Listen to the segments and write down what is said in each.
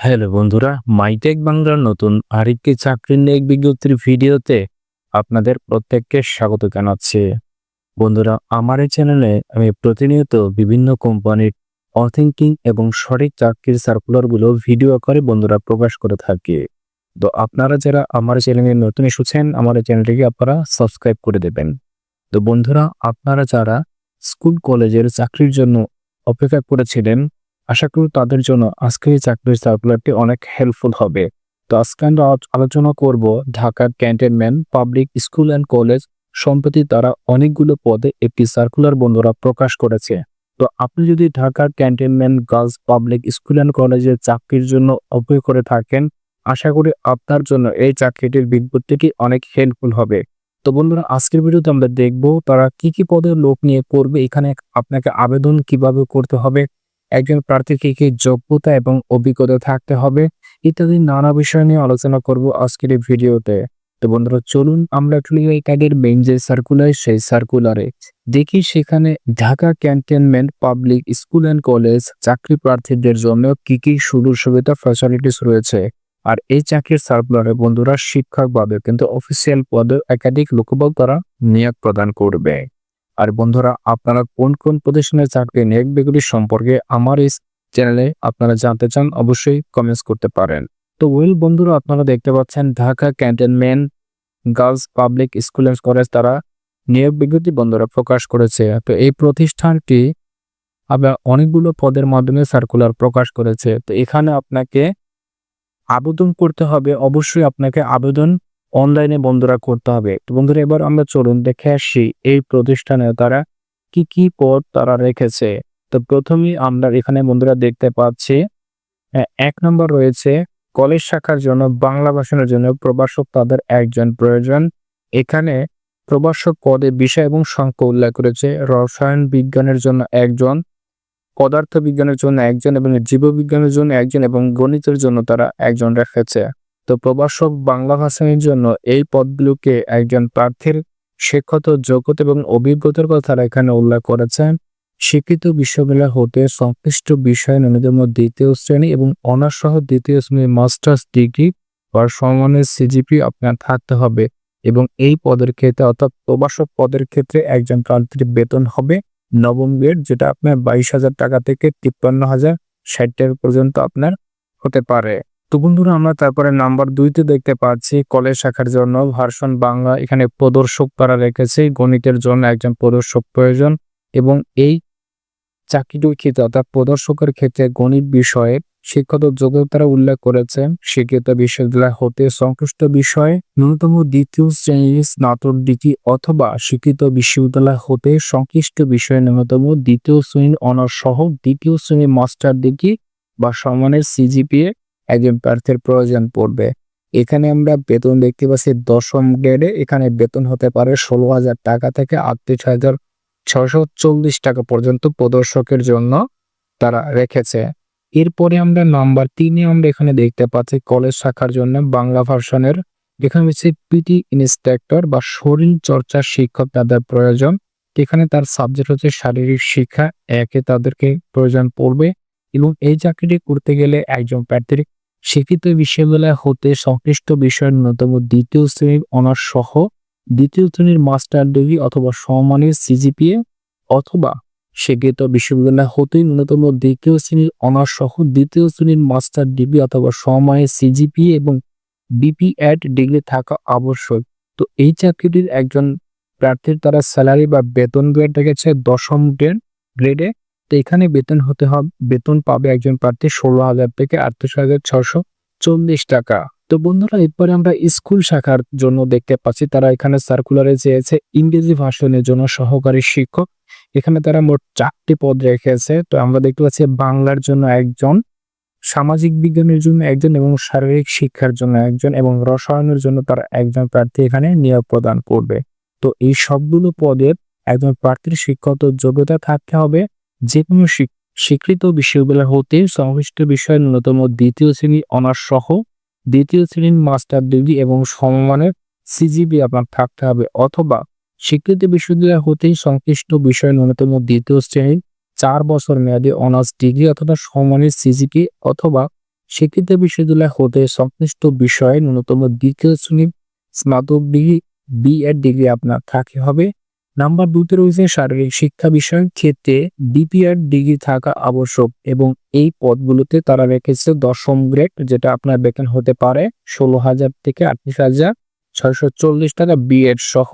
Hello বন্ধুরা, MyTech বাংলার নতুন আরেকটি চাকরির নিয়োগ বিজ্ঞপ্তির ভিডিওতে আপনাদের প্রত্যেককে স্বাগত জানাচ্ছি। বন্ধুরা, আমার এই চ্যানেলে আমি প্রতিনিয়ত বিভিন্ন কোম্পানির অথেন্টিক এবং সঠিক চাকরির সার্কুলারগুলো ভিডিও করে বন্ধুরা প্রকাশ করে থাকি। তো আপনারা যারা আমার চ্যানেলে নতুন এসেছেন, আমার এই চ্যানেলটিকে আপনারা সাবস্ক্রাইব করে দেবেন। তো বন্ধুরা, আপনারা যারা স্কুল কলেজের চাকরির জন্য অপেক্ষা করেছিলেন আশা করি তাদের জন্য আজকের এই চাকরির সার্কুলারটি অনেক হেল্পফুল হবে। তো আজকে আমরা আলোচনা করব ঢাকার cantonment public school and college সম্প্রতি তারা অনেকগুলো পদে একটি সার্কুলার বন্ধুরা প্রকাশ করেছে। তো আপনি যদি ঢাকার cantonment girls public school and কলেজের চাকরির জন্য অপেক্ষা করে থাকেন, আশা করি আপনার জন্য এই চাকরিটির বিজ্ঞপ্তিটি অনেক হেল্পফুল হবে। তো বন্ধুরা, আজকের ভিডিওতে আমরা দেখব তারা কি কি পদের লোক নিয়ে করবে, এখানে আপনাকে আবেদন কীভাবে করতে হবে একজন প্রার্থীর কি যোগ্যতা এবং অভিজ্ঞতা থাকতে হবে ইত্যাদি নানা বিষয় নিয়ে আলোচনা করব আজকের এই ভিডিওতে। তো বন্ধুরা, চলুন আমরা এই কাজের মেইন যে সার্কুলার সেই সার্কুলারে দেখি সেখানে Dhaka cantonment public school and college চাকরি প্রার্থীদের জন্য কি কি সুযোগ সুবিধা ফ্যাসিলিটিস রয়েছে। আর এই চাকরির সার্কুলারে বন্ধুরা শিক্ষক পদে, কিন্তু অফিসিয়াল পদে একাধিক লোকবল তারা নিয়োগ প্রদান করবে। আর বন্ধুরা, আপনারা কোন কোন প্রতিষ্ঠানের চাকরি নিয়োগ বিজ্ঞপ্তি সম্পর্কে আমার এই চ্যানেলে আপনারা জানতে চান, অবশ্যই কমেন্টস করতে পারেন। তো ওয়েল বন্ধুরা, আপনারা দেখতে পাচ্ছেন Dhaka cantonment girls public school and college তারা নিয়োগ বিজ্ঞপ্তি বন্ধুরা প্রকাশ করেছে। তো এই প্রতিষ্ঠানটি আবার অনেকগুলো পদের মাধ্যমে সার্কুলার প্রকাশ করেছে। তো এখানে আপনাকে আবেদন করতে হবে। অবশ্যই আপনাকে আবেদন অনলাইনে বন্ধুরা করতে হবে। তো বন্ধুরা, এবার আমরা চলুন দেখে আসি এই প্রতিষ্ঠানে তারা কি কি পদ তারা রেখেছে। তো প্রথমেই আমরা এখানে বন্ধুরা দেখতে পাচ্ছি এক নম্বর রয়েছে, কলেজ শাখার জন্য, বাংলা ভাষণের জন্য প্রভাষক তাদের একজন প্রয়োজন। এখানে প্রভাষক পদে বিষয় এবং সংখ্যা উল্লেখ করেছে, রসায়ন বিজ্ঞানের জন্য একজন, পদার্থ বিজ্ঞানের জন্য একজন এবং জীববিজ্ঞানের জন্য একজন এবং গণিতের জন্য তারা একজন রেখেছে। তো প্রভাষক বাংলা ভাষণের জন্য এই পদগুলোকে একজন প্রার্থীর শিক্ষত, যোগ্যতা এবং অভিজ্ঞতার কথা এখানে উল্লেখ করেছেন। শিক্ষিত বিশ্ববিদ্যালয় হতে সংশ্লিষ্ট বিষয় ন্যূনতম দ্বিতীয় শ্রেণি এবং অনার্স সহ দ্বিতীয় শ্রেণির মাস্টার্স ডিগ্রি বা সমানের সিজিপি আপনার থাকতে হবে এবং এই পদের ক্ষেত্রে অর্থাৎ প্রবাসক পদের ক্ষেত্রে একজন প্রার্থীর বেতন হবে নবম গ্রেড, যেটা আপনার বাইশ হাজার টাকা থেকে তিপ্পান্ন হাজার ষাট টাকা পর্যন্ত আপনার হতে পারে। তো বন্ধুরা, আমরা তারপরে নাম্বার দুইতে দেখতে পাচ্ছি, কলেজ শাখার জন্য ভার্সন বাংলা এখানে প্রদর্শক তারা রেখেছে, গণিতের জন্য একজন প্রদর্শক প্রয়োজন এবং এই চাকরিটির ক্ষেত্রে অর্থাৎ প্রদর্শকের ক্ষেত্রে গণিত বিষয়ে শিক্ষত যোগ্যতারা উল্লেখ করেছে শিক্ষিত বিশ্ববিদ্যালয় হতে সংশ্লিষ্ট বিষয়ে ন্যূনতম দ্বিতীয় শ্রেণির স্নাতক ডিগ্রি অথবা শিক্ষিত বিশ্ববিদ্যালয় হতে সংশ্লিষ্ট বিষয়ে ন্যূনতম দ্বিতীয় শ্রেণির অনার্স সহ দ্বিতীয় শ্রেণির মাস্টার ডিগ্রি বা সমানের সিজিপিএ একজন প্রার্থীর প্রয়োজন পড়বে। এখানে আমরা বেতন দেখতে পাচ্ছি দশম গ্রেডে এখানে বেতন হতে পারে ষোলো হাজার টাকা থেকে আটত্রিশ হাজার ছশো চল্লিশ টাকা পর্যন্ত প্রদর্শকের জন্য তারা রেখেছে। এরপরে আমরা নাম্বার তিনে আমরা এখানে দেখতে পাচ্ছি কলেজ শাখার জন্য বাংলা ভার্সনের এখানে হচ্ছে পিটি ইনস্ট্রাক্টর বা শরীর চর্চার শিক্ষক তাদের প্রয়োজন। এখানে তার সাবজেক্ট হচ্ছে শারীরিক শিক্ষা। একে তাদেরকে প্রয়োজন পড়বে এবং এই চাকরিটি করতে গেলে একজন প্রার্থীর শিক্ষিত বিশ্ববিদ্যালয় হতে সংশ্লিষ্ট বিষয়ের ন্যূনতম দ্বিতীয় শ্রেণির অনার্স সহ দ্বিতীয় শ্রেণির মাস্টার ডিগ্রি অথবা সমমানের সিজিপিএ অথবা শিক্ষিত বিশ্ববিদ্যালয় হতেই ন্যূনতম দ্বিতীয় শ্রেণির অনার্স সহ দ্বিতীয় শ্রেণির মাস্টার ডিগ্রি অথবা সমমানের সিজিপিএ এবং বিপি ডিগ্রি থাকা আবশ্যক। তো এই চাকরিটির একজন প্রার্থীর তারা স্যালারি বা বেতন গ্রেড রেখেছে দশম গ্রেড, গ্রেডে তো এখানে বেতন হতে হবে, বেতন পাবে একজন প্রার্থী ষোলো হাজার থেকে আটত্রিশ হাজার ছশো চল্লিশ টাকা। তো বন্ধুরা, এরপরে আমরা স্কুল শাখার জন্য দেখতে পাচ্ছি, তারা এখানে সার্কুলারে চেয়েছে, ইংরেজি ভাষণের জন্য সহকারী শিক্ষক। এখানে তারা মোট চারটি পদ রেখেছে, তো আমরা দেখতে পাচ্ছি বাংলার জন্য একজন, সামাজিক বিজ্ঞানের জন্য একজন এবং শারীরিক শিক্ষার জন্য একজন এবং রসায়নের জন্য তারা একজন প্রার্থী এখানে নিয়োগ প্রদান করবে। তো এই সবগুলো পদের একজন প্রার্থীর শিক্ষত যোগ্যতা থাকতে হবে যে কোনো স্বীকৃত বিশ্ববিদ্যালয় হতে সংশ্লিষ্ট বিষয়ের ন্যূনতম দ্বিতীয় শ্রেণি অনার্স সহ দ্বিতীয় শ্রেণির মাস্টার ডিগ্রি এবং সমমানের সিজিবি আপনার থাকতে হবে অথবা স্বীকৃত বিশ্ববিদ্যালয় হতেই সংশ্লিষ্ট বিষয়ের ন্যূনতম দ্বিতীয় শ্রেণির চার বছর মেয়াদী অনার্স ডিগ্রি অথবা সমমানের সিজিপি অথবা শিক্ষিত বিশ্ববিদ্যালয় হতে সংশ্লিষ্ট বিষয়ে ন্যূনতম দ্বিতীয় শ্রেণির স্নাতক ডিগ্রি, বিএড ডিগ্রি আপনার থাকতে হবে। নাম্বার দুতে রয়েছে শারীরিক শিক্ষা বিষয়ের ক্ষেত্রে ডিপিআর ডিগ্রি থাকা আবশ্যক এবং এই পদগুলোতে তারা রেখেছে দশম গ্রেড, যেটা আপনার বেতন হতে পারে ষোলো হাজার থেকে আটত্রিশ হাজার ছয়শো চল্লিশ টাকা বিএড সহ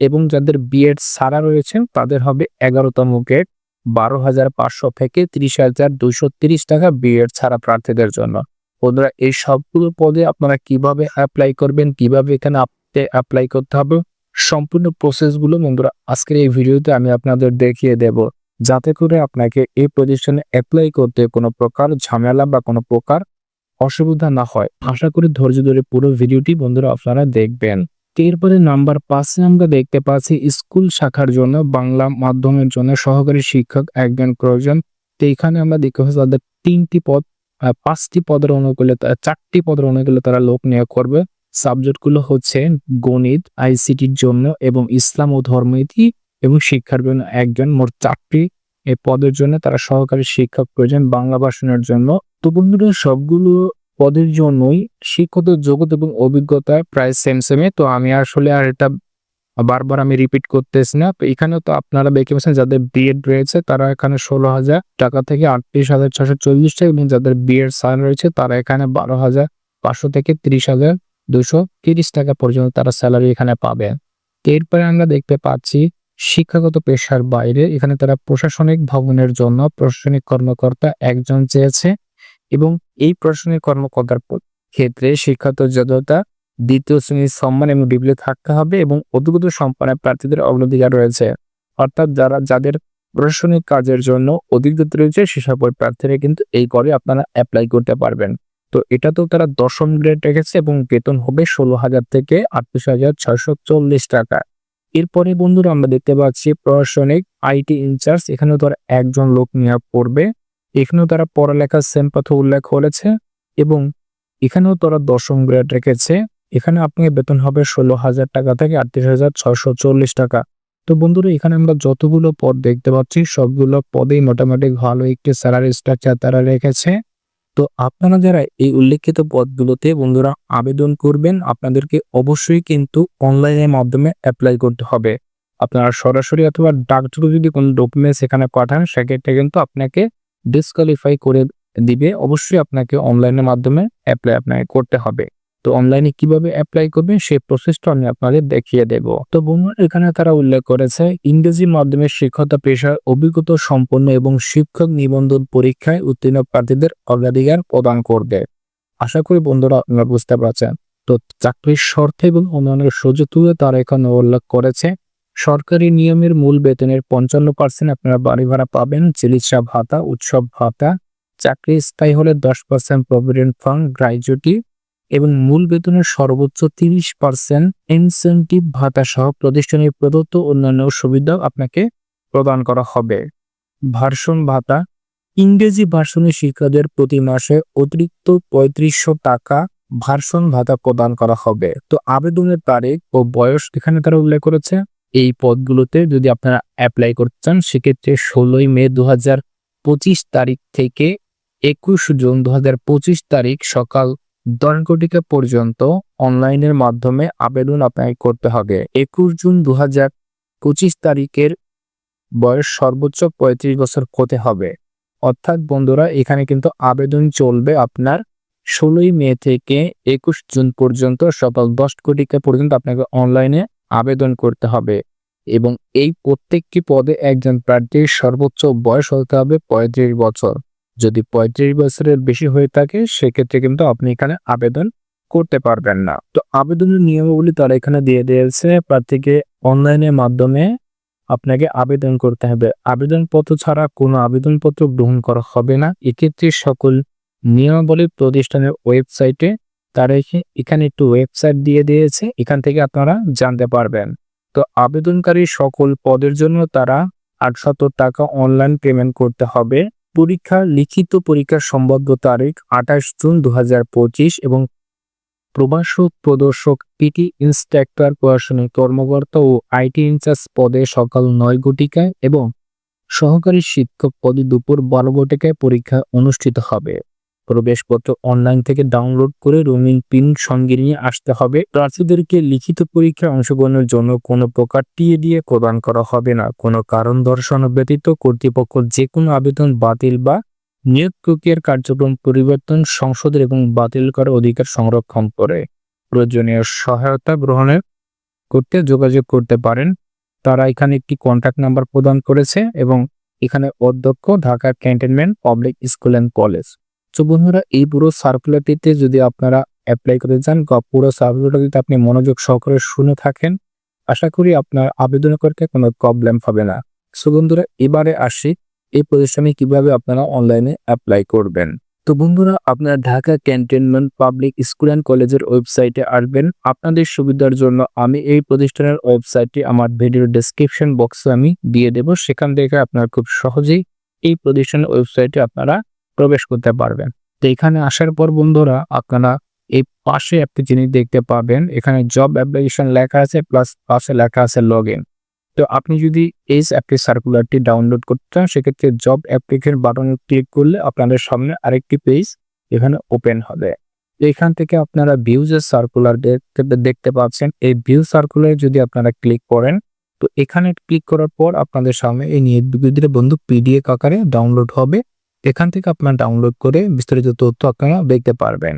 এবং যাদের বিএড সারা রয়েছে তাদের হবে এগারোতম গ্রেড, বারো হাজার পাঁচশো থেকে ত্রিশ হাজার দুইশো তিরিশ টাকা বিএড ছাড়া প্রার্থীদের জন্য। বন্ধুরা, এই সবগুলো পদে আপনারা কীভাবে অ্যাপ্লাই করবেন, কীভাবে এখানে আপনি অ্যাপ্লাই করতে হবে সম্পূর্ণ প্রসেসগুলো বন্ধুরা, আজকের এই ভিডিওতে আমি আপনাদের দেখিয়ে দেব। যাতে করে আপনাকে এই প্রতিষ্ঠানে অ্যাপ্লাই করতে কোনো প্রকার ঝামেলা বা কোনো প্রকার অসুবিধা না হয়। আশা করি ধৈর্য ধরে পুরো ভিডিওটি বন্ধুরা আপনারা দেখবেন। এরপরে নাম্বার পাঁচে আমরা দেখতে পাচ্ছি স্কুল শাখার জন্য বাংলা মাধ্যমের জন্য সহকারী শিক্ষক একজন প্রয়োজন। তো এখানে আমরা দেখতে পাচ্ছি তাদের তিনটি পদ পাঁচটি পদের অনুকূলে চারটি পদের অনুকূলে তারা লোক নিয়োগ করবে। সাবজেক্টগুলো হচ্ছে গণিত আইসিটির জন্য এবং ইসলাম ও ধর্মনীতি এবং শিক্ষার জন্য একজন মোট চারটি এই পদের জন্য তারা সহকারী শিক্ষক প্রয়োজন বাংলা ভাষণের জন্য। তো বন্ধুরা, সবগুলো পদের জন্যই শিক্ষত যোগ্যতা এবং অভিজ্ঞতা প্রায় সেম সেমে তো আমি আসলে আর এটা বারবার আমি রিপিট করতেছি না। তো এখানে তো আপনারা দেখতে পাচ্ছেন যাদের বিএড রয়েছে তারা এখানে ষোলো হাজার টাকা থেকে আটত্রিশ হাজার ছশো চল্লিশ টাকা এবং যাদের বিএড সান রয়েছে তারা এখানে বারো হাজার পাঁচশো থেকে তিরিশ হাজার দুশো তিরিশ টাকা পর্যন্ত তারা স্যালারি এখানে পাবে। এরপরে আমরা দেখতে পাচ্ছি শিক্ষাগত পেশার বাইরে, এখানে তারা প্রশাসনিক ভবনের জন্য প্রশাসনিক কর্মকর্তা একজন চেয়েছে এবং এই প্রশাসনিক কর্মকর্তার ক্ষেত্রে শিক্ষাগত যোগ্যতা দ্বিতীয় শ্রেণির সম্মান এবং ডিগ্রি থাকতে হবে এবং অধিকত সম্পানের প্রার্থীদের অগ্রাধিকার রয়েছে। অর্থাৎ যারা, যাদের প্রশাসনিক কাজের জন্য অধিকতা রয়েছে সেসব প্রার্থীরা কিন্তু এই করে আপনারা অ্যাপ্লাই করতে পারবেন। তো এটাতেও তারা দশম গ্রেড রেখেছে এবং বেতন হবে ষোলো হাজার থেকে আটত্রিশ হাজার ছয়শো চল্লিশ টাকা। এরপরে বন্ধুরা আমরা দেখতে পাচ্ছি প্রশাসনিক আইটি ইনচার্জ, এখানেও তারা একজন লোক নিয়োগ করবে। এখানেও তারা পড়ালেখার সেম কথা উল্লেখ করেছে এবং এখানেও তারা দশম গ্রেড রেখেছে। এখানে আপনাকে বেতন হবে ষোলো হাজার টাকা থেকে আটত্রিশ হাজার ছয়শো চল্লিশ টাকা। তো বন্ধুরা, এখানে আমরা যতগুলো পদ দেখতে পাচ্ছি, সবগুলো পদেই মোটামুটি ভালো একটি স্যালারি স্ট্রাকচার তারা রেখেছে। তো আপনারা যারা এই উল্লেখিত পদগুলোতে বন্ধুরা আবেদন করবেন, আপনাদেরকে অবশ্যই কিন্তু অনলাইনের মাধ্যমে অ্যাপ্লাই করতে হবে। আপনারা সরাসরি অথবা ডাকযোগে যদি কোনো ডকুমেন্টস এখানে পাঠান, সেক্ষেত্রে কিন্তু আপনাকে ডিসকোয়ালিফাই করে দিবে। অবশ্যই আপনাকে অনলাইনের মাধ্যমে অ্যাপ্লাই আপনাকে করতে হবে। তো অনলাইনে কীভাবে অ্যাপ্লাই করবেন, সেই প্রসেসটা আমি আপনাদের দেখিয়ে দেব। তো বন্ধুরা, এখানে তারা উল্লেখ করেছে, ইংরেজি মাধ্যমে শিক্ষকতা পেশার অভিজ্ঞতা সম্পন্ন এবং শিক্ষক নিবন্ধন পরীক্ষায় উত্তীর্ণ প্রার্থীদের অগ্রাধিকার প্রদান করবে। আশা করি বন্ধুরা আপনারা বুঝতে পারছেন। তো চাকরির শর্ত এবং অন্যান্য সুযোগ তুলে তারা এখানে উল্লেখ করেছে, সরকারি নিয়মের মূল বেতনের পঞ্চান্ন পার্সেন্ট আপনারা বাড়ি ভাড়া পাবেন, চিকিৎসা ভাতা, উৎসব ভাতা, চাকরি স্থায়ী হলে দশ পার্সেন্ট প্রভিডেন্ট ফান্ড গ্র্যাজুইটি এবং মূল বেতনের সর্বোচ্চ তিরিশ পার্সেন্ট ইনসেন্টিভ ভাতা সহ প্রতিষ্ঠানের প্রদত্ত অন্যান্য সুবিধা আপনাকে প্রদান করা হবে। ভার্সন ভাতা, ইংরেজি ভার্সনের শিক্ষাদের প্রতি মাসে অতিরিক্ত পঁয়ত্রিশশো টাকা ভার্সন ভাতা প্রদান করা হবে। তো আবেদনের তারিখ ও বয়স এখানে তারা উল্লেখ করেছে। এই পদগুলোতে যদি আপনারা অ্যাপ্লাই করতে চান, সেক্ষেত্রে ষোলোই মে দু পঁচিশ তারিখ থেকে একুশ জুন দু হাজার পঁচিশ তারিখ সকাল দশ ঘটিকা পর্যন্ত অনলাইনের মাধ্যমে আবেদন আপনাকে করতে হবে। একুশ জুন দু হাজার পঁচিশ তারিখের বয়স সর্বোচ্চ পঁয়ত্রিশ বছর হতে হবে। অর্থাৎ বন্ধুরা, এখানে কিন্তু আবেদন চলবে আপনার ষোলোই মে থেকে একুশ জুন পর্যন্ত, সকাল দশ কোটিকা পর্যন্ত আপনাকে অনলাইনে আবেদন করতে হবে। এবং এই প্রত্যেকটি পদে একজন প্রার্থীর সর্বোচ্চ বয়স হতে হবে পঁয়ত্রিশ বছর। যদি পঁয়ত্রিশ বছরের বেশি হয়ে থাকে, সেক্ষেত্রে কিন্তু আপনি এখানে আবেদন করতে পারবেন না। তো আবেদনের নিয়মাবলী তারা এখানে দিয়ে দিয়েছে, প্রার্থীকে অনলাইনের মাধ্যমে আপনাকে আবেদন করতে হবে। আবেদনপত্র ছাড়া কোনো আবেদনপত্র গ্রহণ করা হবে না। এক্ষেত্রে সকল নিয়মাবলী প্রতিষ্ঠানের ওয়েবসাইটে তারা এখানে একটু ওয়েবসাইট দিয়ে দিয়েছে, এখান থেকে আপনারা জানতে পারবেন। তো আবেদনকারী সকল পদের জন্য তারা আটশত টাকা অনলাইন পেমেন্ট করতে হবে। পরীক্ষা, লিখিত পরীক্ষার সম্ভাব্য তারিখ আঠাশ জুন দু হাজার পঁচিশ এবং প্রভাষক, প্রদর্শক, পিটি, ইন্সট্রাক্টর, প্রশাসনিক কর্মকর্তা ও আইটি ইনচার্জ পদে সকাল নয় ঘটিকায় এবং সহকারী শিক্ষক পদে দুপুর বারো ঘটিকায় পরীক্ষা অনুষ্ঠিত হবে। প্রবেশপত্র অনলাইন থেকে ডাউনলোড করে রঙিন পিন সঙ্গে নিয়ে আসতে হবে। প্রার্থীদেরকে লিখিত পরীক্ষায় অংশগ্রহণের জন্য কোনো প্রকার টিএ দিয়ে প্রদান করা হবে না। কোনো কারণ দর্শানো ব্যতীত কর্তৃপক্ষ যে কোনো আবেদন বাতিল বা নিয়োগ প্রক্রিয়ার কার্যক্রম পরিবর্তন, সংশোধন এবং বাতিল করার অধিকার সংরক্ষণ করে প্রয়োজনীয় সহায়তা গ্রহণের করতে যোগাযোগ করতে পারেন। তারা এখানে একটি কন্ট্যাক্ট নাম্বার প্রদান করেছে এবং এখানে অধ্যক্ষ Dhaka cantonment public school and college তো বন্ধুরা, এই পুরো সার্কুলারটিতে যদি আপনারা অ্যাপ্লাই করতে চান, বা পুরো সার্কুলারটা যদি আপনি মনোযোগ সহকারে শুনে থাকেন, আশা করি আপনার আবেদন করতে কোনো প্রবলেম হবে না। সো বন্ধুরা, এবারে আসি, এই প্রতিষ্ঠানে কীভাবে আপনারা অনলাইনে অ্যাপ্লাই করবেন। তো বন্ধুরা, আপনারা Dhaka cantonment public school and কলেজের ওয়েবসাইটে আসবেন। আপনাদের সুবিধার জন্য আমি এই প্রতিষ্ঠানের ওয়েবসাইটটি আমার ভিডিওর ডেসক্রিপশন বক্সে আমি দিয়ে দেব। সেখান থেকে আপনারা খুব সহজেই এই প্রতিষ্ঠানের ওয়েবসাইটে আপনারা প্রবেশ করতে পারবেন। তো এখানে আসার পর বন্ধুরা, আপনারা এই পাশে একটি জিনিস দেখতে পাবেন। এখানে জব অ্যাপ্লিকেশন লেখা আছে প্লাস পাশে লেখা আছে লগ তো আপনি যদি এই অ্যাপটি সার্কুলারটি ডাউনলোড করতে চান, সেক্ষেত্রে জব অ্যাপ্লিকেশন বাটনে ক্লিক করলে আপনাদের সামনে আরেকটি পেজ এখানে ওপেন হবে। এখান থেকে আপনারা ভিউজের সার্কুলার দেখতে পাচ্ছেন, এই ভিউ সার্কুলারে যদি আপনারা ক্লিক করেন, তো এখানে ক্লিক করার পর আপনাদের সামনে এই বিজ্ঞপ্তিটা বন্ধু পিডিএফ আকারে ডাউনলোড হবে। এখান থেকে আপনারা ডাউনলোড করে বিস্তারিত তথ্য আপনারা দেখতে পারবেন।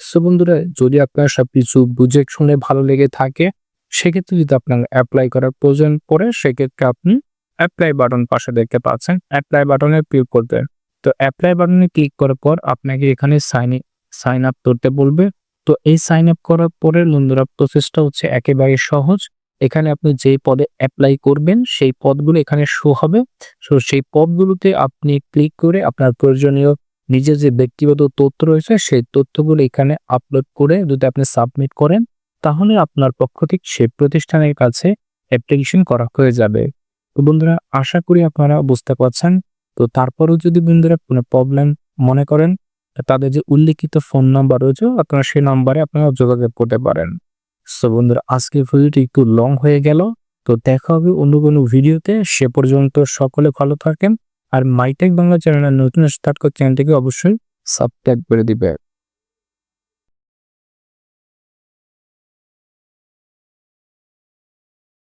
সো বন্ধুরা, যদি আপনার সবকিছু বুঝে শুনে ভালো লেগে থাকে, সেক্ষেত্রে যদি আপনার অ্যাপ্লাই করার প্রয়োজন পড়ে, সেক্ষেত্রে আপনি অ্যাপ্লাই বাটন পাশে দেখতে পাচ্ছেন। অ্যাপ্লাই বাটনে ক্লিক করবেন তো অ্যাপ্লাই বাটনে ক্লিক করার পর আপনাকে এখানে সাইন সাইন আপ করতে বলবে। তো এই সাইন আপ করার পরে বন্ধুরা প্রসেসটা হচ্ছে একেবারে সহজ। এখানে আপনি যে পদে অ্যাপ্লাই করবেন, সেই পদগুলো এখানে শো হবে। সো সেই পদগুলোতে আপনি ক্লিক করে আপনার প্রয়োজনীয় নিজের যে ব্যক্তিগত তথ্য রয়েছে, সেই তথ্যগুলো এখানে আপলোড করে যদি আপনি সাবমিট করেন, তাহলে আপনার পক্ষ থেকে সে প্রতিষ্ঠানের কাছে অ্যাপ্লিকেশন করা হয়ে যাবে। তো বন্ধুরা, আশা করি আপনারা বুঝতে পারছেন। তো তারপরেও যদি বন্ধুরা কোনো প্রবলেম মনে করেন, তাদের যে উল্লেখিত ফোন নাম্বার রয়েছে, আপনারা সেই নাম্বারে আপনারা যোগাযোগ করতে পারেন। সো বন্ধুরা, আজকে ভিডিওটি একটু লং হয়ে গেল। তো দেখা হবে অন্য কোনো ভিডিওতে। সে পর্যন্ত সকলে ভালো থাকেন। আর মাইটেক বাংলা চ্যানেলের নতুন স্টার্ট করে চ্যানেলটিকে অবশ্যই সাবস্ক্রাইব করে দিবে।